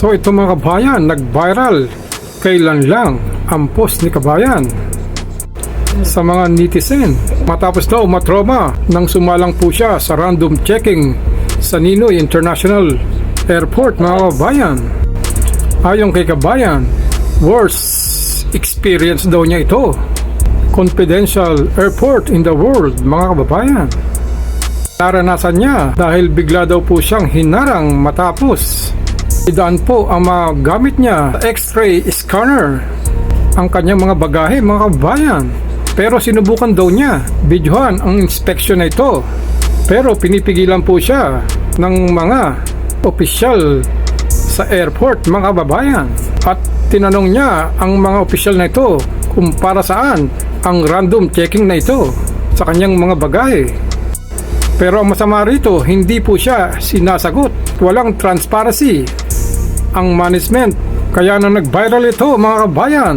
So ito mga kabayan, nag-viral kailan lang ang post ni kabayan sa mga netizen. Matapos daw matroma nang sumalang po siya sa random checking sa Ninoy International Airport mga kabayan. Ayon kay kabayan, worst experience daw niya ito. Confidential airport in the world mga kababayan. Naranasan niya dahil bigla daw po siyang hinarang matapos. Idaan po ang mga gamit niya x-ray scanner ang kanyang mga bagahe mga kabayan. Pero sinubukan daw niya videohan ang inspection na ito. Pero pinipigilan po siya ng mga opisyal sa airport mga kababayan. At tinanong niya ang mga opisyal na ito kung para saan ang random checking na ito sa kanyang mga bagahe. Pero ang masama rito, hindi po siya sinasagot. Walang transparency ang management. Kaya na nag-viral ito mga kabayan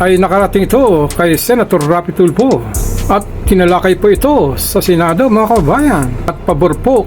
ay nakarating ito kay Senator Rapi Tulfo. At kinalakay po ito sa Senado mga kabayan. At pabor po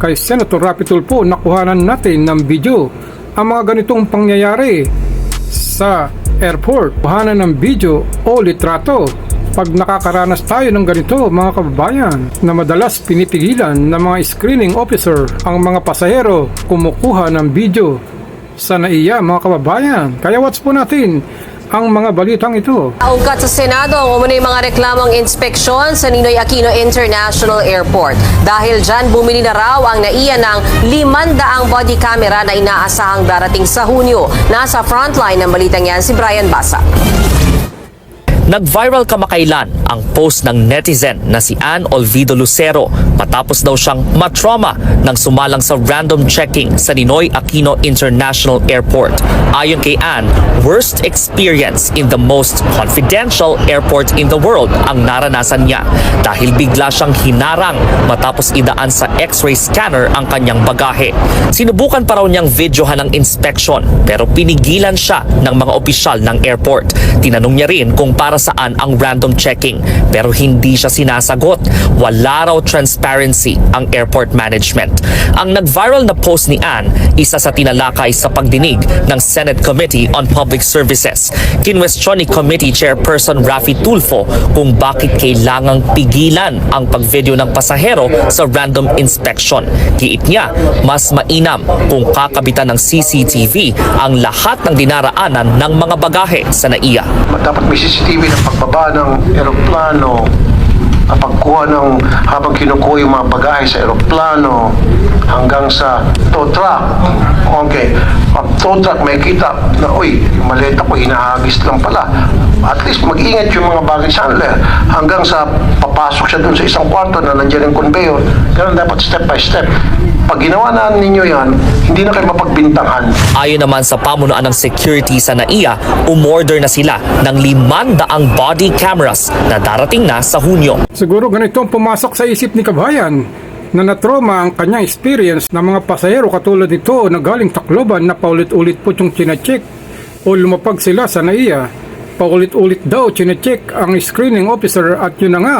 kay Senator Rapi Tulfo nakuhanan natin ng video ang mga ganitong pangyayari sa airport. Kuhanan ng video o litrato pag nakakaranas tayo ng ganito mga kababayan na madalas pinipigilan ng mga screening officer ang mga pasahero kumukuha ng video sa naiya mga kababayan kaya watch po natin ang mga balitang ito Ungkat sa Senado ang umunay mga reklamong inspeksyon sa Ninoy Aquino International Airport. Dahil dyan, bumili na raw ang naiya ng 500 body camera na inaasahang darating sa Hunyo. Nasa frontline ng balitang yan si Brian Basa. Nag-viral kamakailan ang post ng netizen na si Ann Olvido Lucero matapos daw siyang matrauma nang sumalang sa random checking sa Ninoy Aquino International Airport. Ayon kay Ann, worst experience in the most confidential airport in the world ang naranasan niya dahil bigla siyang hinarang matapos idaan sa x-ray scanner ang kanyang bagahe. Sinubukan pa raw niyang videohan ng inspection pero pinigilan siya ng mga opisyal ng airport. Tinanong niya rin kung para saan ang random checking pero hindi siya sinasagot. Wala raw transparency ang airport management. Ang nag-viral na post ni Ann, isa sa tinalakay sa pagdinig ng Senate Committee on Public Services. Kinwestiyon ni Committee Chairperson Rafi Tulfo kung bakit kailangang pigilan ang pagvideo ng pasahero sa random inspection. Kiit niya, mas mainam kung kakabitan ng CCTV ang lahat ng dinaraanan ng mga bagahe sa NAIA. dapat may CCTV ng pagbaba ng eroplano, ang pagkuha ng habang kinukuha yung mga bagahe sa eroplano hanggang sa tow truck. Okay, ang tow truck may kita na, uy, yung maleta ko hinahagis lang pala. At least mag-ingat yung mga baggage handler hanggang sa papasok siya dun sa isang kwarto na nandiyan yung conveyor. Ganun dapat step by step. Pag ginawa na ninyo yan, hindi na kayo mapagbintangan. Ayon naman sa pamunuan ng security sa NAIA, umorder na sila ng limandaang body cameras na darating na sa Hunyo. Siguro ganito ang pumasok sa isip ni Kabayan na natroma ang kanyang experience ng mga pasahero katulad nito na galing Tacloban na paulit-ulit po yung chinecheck o lumapag sila sa NAIA. Paulit-ulit daw chinecheck ang screening officer at yun na nga,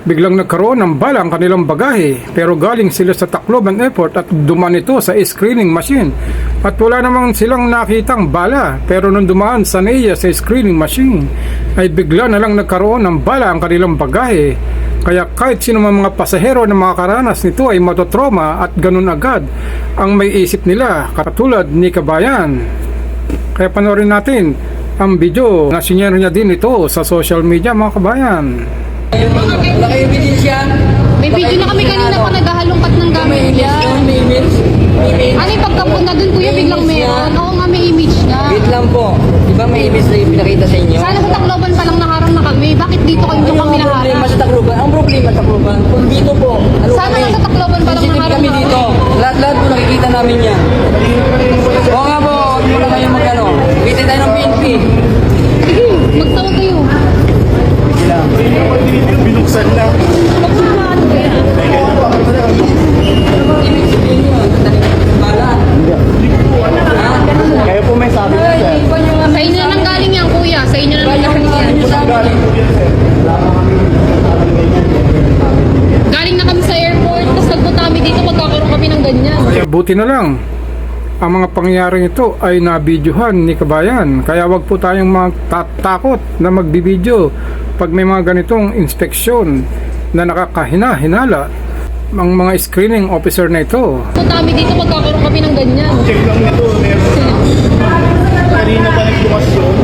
biglang nagkaroon ng bala ang kanilang bagahe pero galing sila sa Tacloban Airport at duman ito sa screening machine. At wala namang silang nakitang bala pero nung dumaan sa NAIA sa screening machine ay bigla na lang nagkaroon ng bala ang kanilang bagahe. Kaya kahit sino man mga pasahero na makakaranas nito ay matotroma at ganun agad ang may isip nila katulad ni Kabayan. Kaya panoorin natin ang video na sinyero niya din ito sa social media mga kabayan Naka-ebidensya. May video na kami kanina pa naghahalongkat ng gamit niya. may image. Ano yung pagkapunta dun kuya, biglang meron. Oo nga, may image na. Wait lang po. Di ba may image na yung pinakita sa inyo? Sana sa Tacloban pa lang naharang na kami. Bakit dito kayo Ano doon kami ang problema naharang? sa Tacloban? Ang problema sa Tacloban, kung dito po, ano Sana kami, sa Tacloban pa lang naharap kami dito. Lahat-lahat po nakikita namin yan. Oo nga po, huwag mo na kayo magano. Tayo ng PNP. minsan lang. Kaya po may sabi ko sir. Sa galing yan kuya, sa inyo nang galing yan. Galing na kami sa airport, tapos nagpunta kami dito, magkakaroon kami ng ganyan. Buti na lang, ang mga pangyaring ito ay nabidyohan ni kabayan. Kaya wag po tayong magtatakot na magbibidyo pag may mga ganitong inspeksyon na nakakahina-hinala ang mga screening officer na ito. Kung dami dito, magkakaroon kami ng ganyan. Check lang nito, meron. Kanina pa nagbukas yun.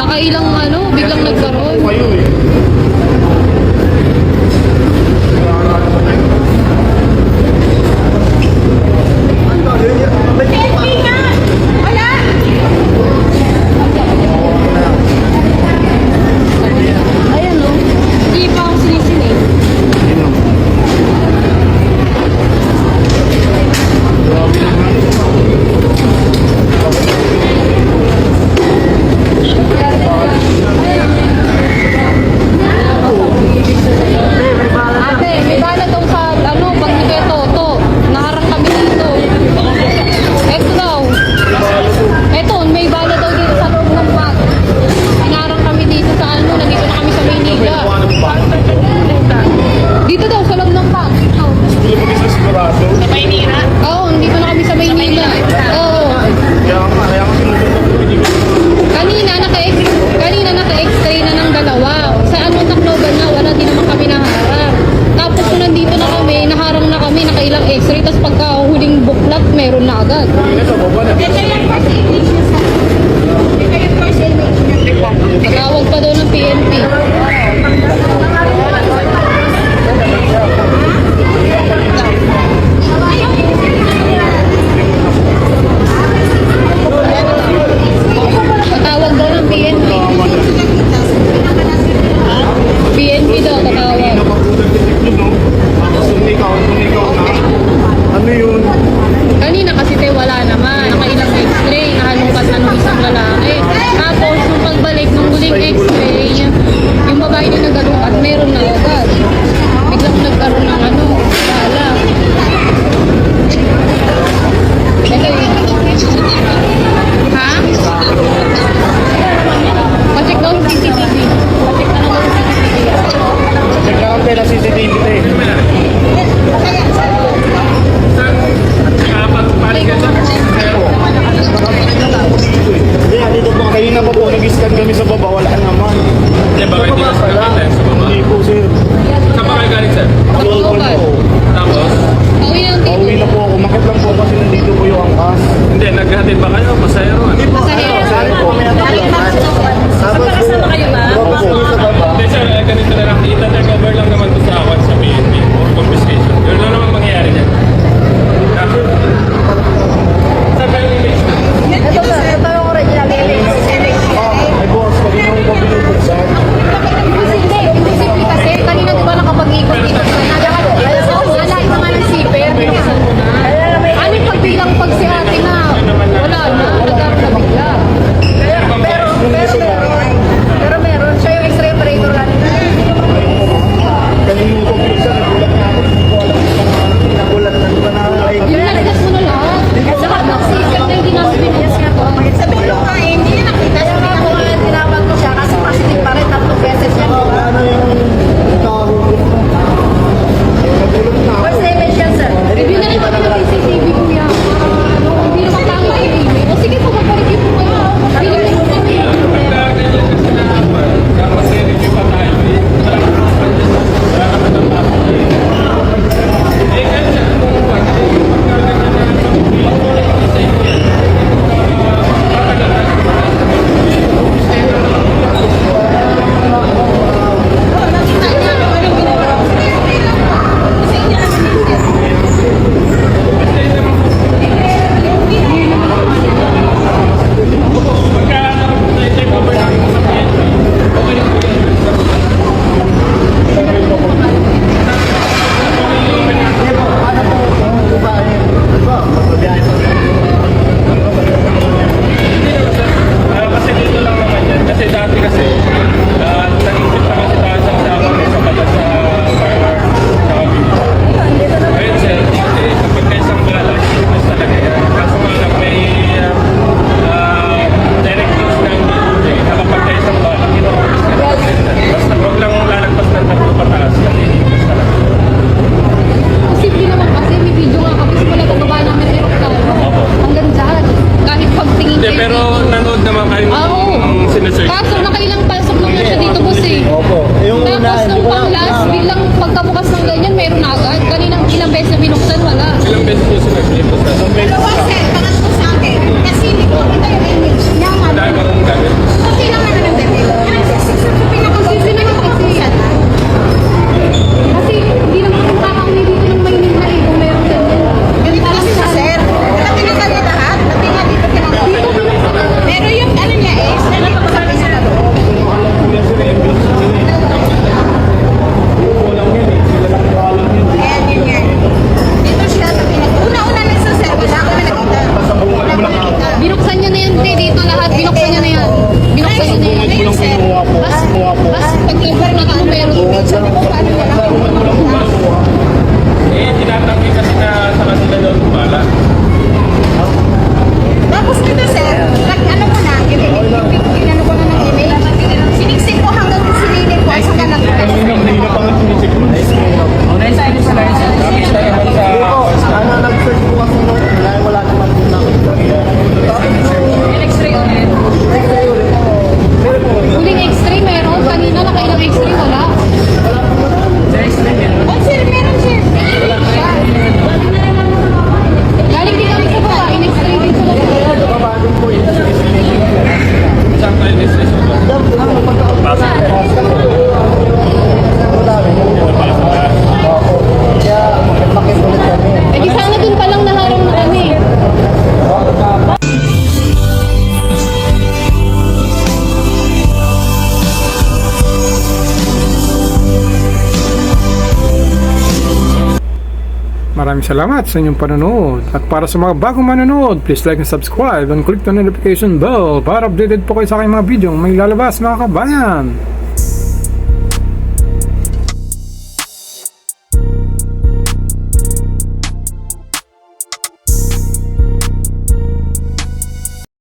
Nakailang ano, biglang nagkaroon. Kayo eh. Maraming salamat sa inyong panonood. At para sa mga bagong manonood, please like and subscribe and click the notification bell para updated po kayo sa aking mga video may lalabas mga kabayan.